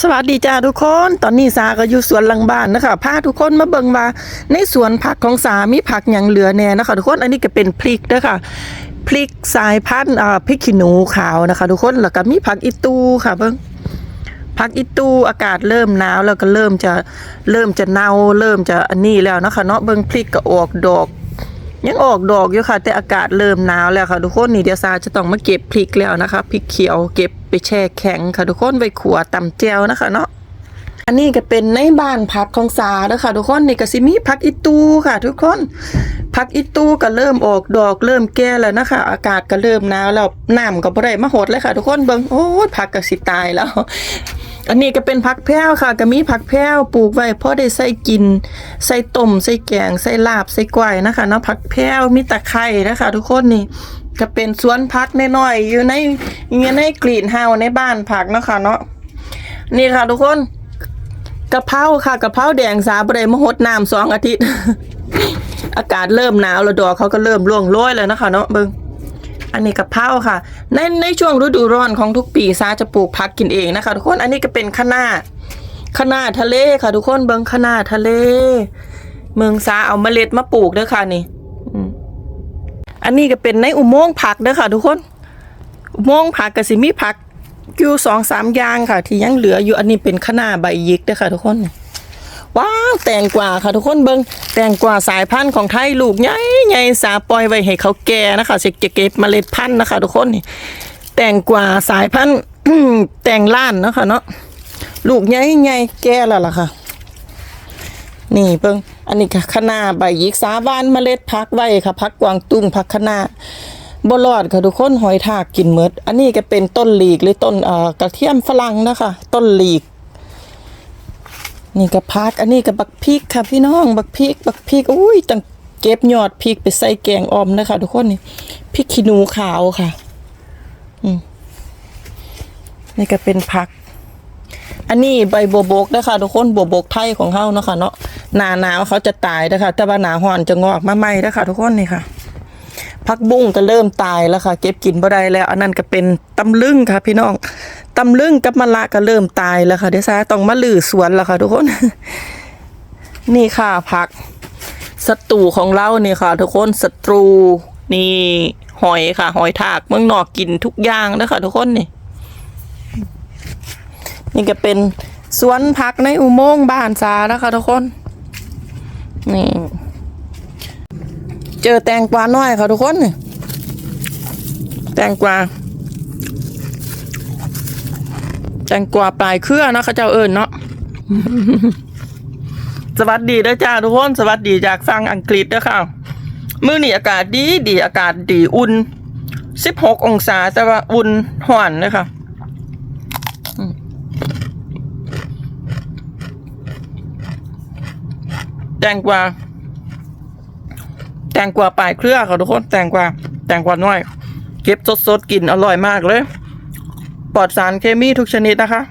สวัสดีจ้าทุกคน ตอนนี้สาก็อยู่สวนหลังบ้านนะคะพาทุกคนมาเบิ่งว่าในสวนผักของสามีผักอย่างเหลือแน่นะคะ ทุกคนอันนี้ก็เป็นพริกเด้อค่ะพริกสายพันธุ์อ่าพริกขี้หนูขาวนะคะ ทุกคนแล้วก็มีผักอีตูค่ะเบิ่งผักอีตูอากาศเริ่มหนาวแล้วก็เริ่มจะเริ่มจะเน่าเริ่มจะอันนี้แล้วนะคะ เนาะเบิ่งพริกก็ออกดอก ยังออกดอกอยู่ค่ะ แต่อากาศเริ่มหนาวแล้วค่ะทุกคนนี่เดี๋ยวซาจะต้องมาเก็บพริกแล้วนะคะพริกเขียวเก็บไปแช่แข็งค่ะทุกคนไปขัวตำแจวนะคะเนาะอันนี้ก็เป็นในบ้านพักของซาเด้อค่ะทุกคนนี่ก็สิมีผักอีตูค่ะ ทุกคนผักอีตูก็เริ่มออกดอกเริ่มแก่แล้วนะคะ อากาศก็เริ่มหนาวแล้วน้ำก็บ่ได้มาหดเลยค่ะ ทุกคนเบิ่งโอ้ยผักก็สิตายแล้ว อันนี้ก็เป็นผักแพรวค่ะก็มีผักแพรวปลูกไว้พอได้ใส่กิน ใส่ต้มใส่แกงใส่ลาบใส่กล้วยนะคะเนาะผักแพรวมีตะไคร้นะคะ ทุกคนนี่ก็เป็นสวนผักน้อยๆอยู่ในอยู่ในกรีนเฮาในบ้านผักนะคะเนาะนี่ค่ะ ทุกคนกะเพราค่ะกะเพราแดงสาบได้มหดน้ำสองอาทิตย์ อากาศเริ่มหนาวแล้วดอกเขาก็เริ่มร่วงโรยแล้วนะคะเนาะเบิง อันนี้กะเพราค่ะ ในในช่วงฤดูร้อนของทุกปีซาจะปลูกผักกินเองนะคะ ทุกคนอันนี้ก็เป็นคะน้าคะน้าทะเลค่ะ ทุกคนเบิงคะน้าทะเล เมืองซาเอาเมล็ดมาปลูกเด้อค่ะนี่อันนี้ก็เป็นในอุโมงค์ผักเด้อค่ะ ทุกคน อุโมงค์ผักกสิมีผักอยู่สองสามอย่างค่ะ ที่ยังเหลืออยู่อันนี้เป็นคะน้าใบยิกเด้อค่ะ ทุกคน ว้าวแตงกวาค่ะทุกคนเบิงแตงกวาสายพันธุ์ของไทยลูกใหญ่ใหญ่สาปล่อยไว้ให้เขาแก่นะคะจะเก็บเมล็ดพันธุ์นะคะ ทุกคนนี่แตงกวาสายพันธุ์แตงล้านนะคะเนาะลูกใหญ่ใหญ่แก่แล้วล่ะค่ะ นี่เบิ่งอันนี้ค่ะคะน้าใบยิกสาบานเมล็ดพักไว้ค่ะพักกวางตุ้งพักคะน้าบ่รอดค่ะทุกคนหอยทากกินหมดอันนี้ก็เป็นต้นหลีกหรือต้นกระเทียมฝรั่งนะคะ ต้นหลีก นี่ก็พักอันนี้ก็บักพริกค่ะพี่น้องบักพริกบักพริกอุ้ยต้องเก็บยอดพริกไปใส่แกงออมนะคะทุกคนนี่พริกขี้หนูขาวค่ะ อืมนี่ก็เป็นผัก อันนี้ใบบัวบกนะคะทุกคนบัวบกไทยของเฮานะคะเนาะหนาหนาวเขาจะตายนะคะแต่ว่าหนาฮ้อนจะงอกมาใหม่นะคะทุกคนนี่ค่ะผักบุ้งก็เริ่มตายแล้วค่ะ เก็บกินบ่ได้แล้ว อันนั้นก็เป็นตำลึงค่ะ พี่น้อง ตำลึงกับมะละก็เริ่มตายแล้วค่ะเดี๋ยวซาต้องมาลือสวนแล้วค่ะทุกคน นี่ค่ะผักศัตรูของเรานี่ค่ะ ทุกคนศัตรูนี่หอยค่ะ หอยทากเมืองนอกกินทุกอย่างนะคะทุกคนนี่นี่ก็เป็นสวนผักในอุโมงค์บ้านซานะคะทุกคน นี่ เจอแตงกวาน้อยค่ะทุกคนนี่แตงกวา แตงกวาปลายเครือเนาะเขาเจ้าเอิญเนาะสวัสดีด้อจ้าทุกคนสวัสดีจากฟังอังกฤษด้อค่ะมื้อนี้อากาศดีดีอากาศดีอุ่น16องศาแต่ว่าอุ่นห่อนเลยค่ะแตงกวาแตงกวาปลายเครือค่ะทุกคนแตงกวาแตงกวาน้อย เก็บสดๆกินอร่อยมากเลย ปลอดสารเคมีทุกชนิดนะคะ